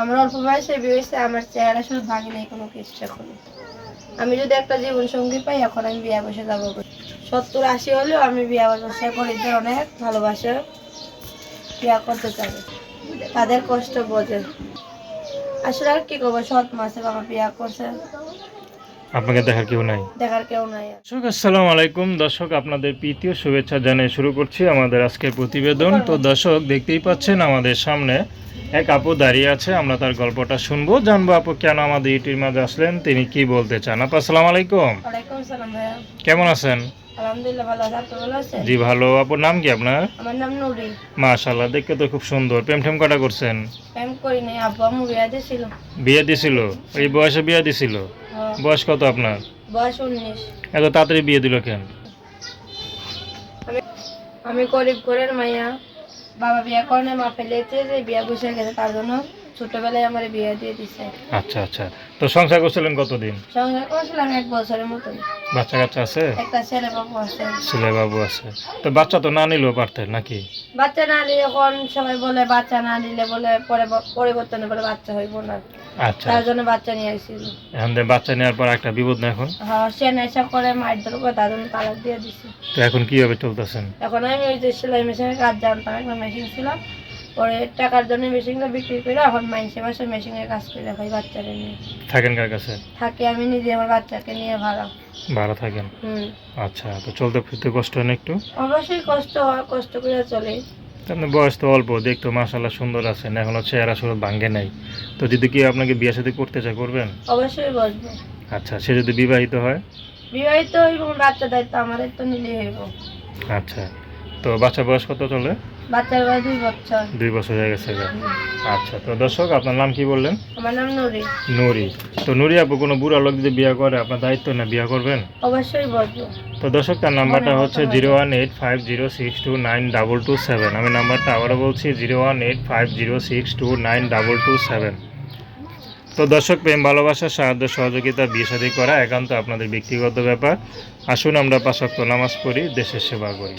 আমার অল্প বয়সে বিয়ে হয়েছে আমার চেহারা শুধু ভাঙি নাই কোনো কিছু এখনও। আমি যদি একটা জীবন সঙ্গী পাই এখন আমি বিয়ে বসে যাব। সত্তর আশি হলেও আমি বিয়ে বসে করি যে অনেক ভালোবাসে বিয়ে করতে চাই। তাদের কষ্ট বোঝে। আসলে আর কি করব সৎ মাসে বাবা বিয়ে করছে। আপনাকে দেখার কেউ নাই? দেখার কেউ নাই। দর্শক আসসালামু আলাইকুম। দর্শক আপনাদের প্রীতীয় শুভেচ্ছা জানিয়ে শুরু করছি আমাদের আজকের প্রতিবেদন। তো দর্শক দেখতেই পাচ্ছেন আমাদের সামনে এক আপু দাঁড়িয়ে আছে আমরা তার গল্পটা শুনব। জানব আপু কেন আমাদের ইউটিউব মাঝে আসলেন তিনি কি বলতে চান? আপু আসসালামু আলাইকুম। কেমন আছেন? জি ভালো। আপুর নাম কি আপনার? আমার নাম নুরি। মাশাল্লাহ দেখতে তো খুব সুন্দর। প্রেম টেম কটা করছেন? প্রেম করি নাই আব্বু আম্মু বিয়ে দিয়েছিল বিয়ে দিছিল? এই বয়সে বিয়ে দিছিল? হ্যাঁ, বয়স কত আপনার? বয়স উনিশ। এত তাড়াতাড়ি বিয়ে দিল কেন? আমি আমি গরিব ঘরের মাইয়া। বাবা বিয়ে করে না মা ফেলেছে যে বিয়ে বসে গেছে তার জন্য ছোটবেলায় আমার বিয়ে দিয়ে দিছে। আচ্ছা আচ্ছা। তো সংসার করছিলেন কতদিন? সংসার করছিলাম এক বছরের মতন বাচ্চা কাচ্চা আছে? একটা ছেলে বাবু আছে। ছেলে বাবু আছে। তো বাচ্চা তো না নিলেও পারতেন নাকি? বাচ্চা না নিলে এখন সবাই বলে বাচ্চা না নিলে বলে পরে পরিবর্তনে বলে বাচ্চা হইব না। আচ্ছা। তার জন্য বাচ্চা নিয়ে আসছিল। এখন বাচ্চা নেওয়ার পর একটা বিপদ না এখন? হ্যাঁ সে নেশা করে মারধর করে তার জন্য তালাক দিয়ে দিছে। তো এখন কীভাবে চলতেছেন? এখন আমি ওই যে সেলাই মেশিনের কাজ জানতাম একটা মেশিন ছিল। পরে টাকার জন্য মেশিনটা বিক্রি করে এখন মাইনসে মাসে মেশিনের কাজ করে খাই বাচ্চাকে নিয়ে। থাকেন কার কাছে? থাকি আমি নিজে আমার বাচ্চাকে নিয়ে ভাড়া ভাড়া থাকেন। হুম। আচ্ছা তো চলতে ফিরতে কষ্ট হয় না একটু? অবশ্যই কষ্ট হয় কষ্ট করে চলে। আপনার বয়স তো অল্প দেখতো মাসাল্লাহ সুন্দর আছে আছেন এখনও চেহারা শুরু ভাঙ্গে নাই। তো যদি কি আপনাকে বিয়ে সাথে করতে চায় করবেন? অবশ্যই বসবো। আচ্ছা সে যদি বিবাহিত হয়? বিবাহিত এবং বাচ্চা দায়িত্ব আমাদের তো নিলে হইব। আচ্ছা তো বাচ্চা বয়স কত চলে? বাচ্চার বয়স দুই বছর। দুই বছর হয়ে গেছে আচ্ছা তো দর্শক আপনার নাম কি বললেন? আমার নাম নুরি। নুরি। তো নুরি আপু কোনো বুড়া লোক যদি বিয়ে করে আপনার দায়িত্ব না বিয়ে করবেন? অবশ্যই তো দর্শক তার নাম্বারটা হচ্ছে zero one eight five zero six two nine double two seven. আমি নাম্বারটা আবারও বলছি zero one eight five zero six two nine double two seven. তো দর্শক প্রেম ভালোবাসার সাহায্য সহযোগিতা বিয়ে শাদী করা একান্ত আপনাদের ব্যক্তিগত ব্যাপার। আসুন আমরা পাশাক্ত নামাজ পড়ি দেশের সেবা করি।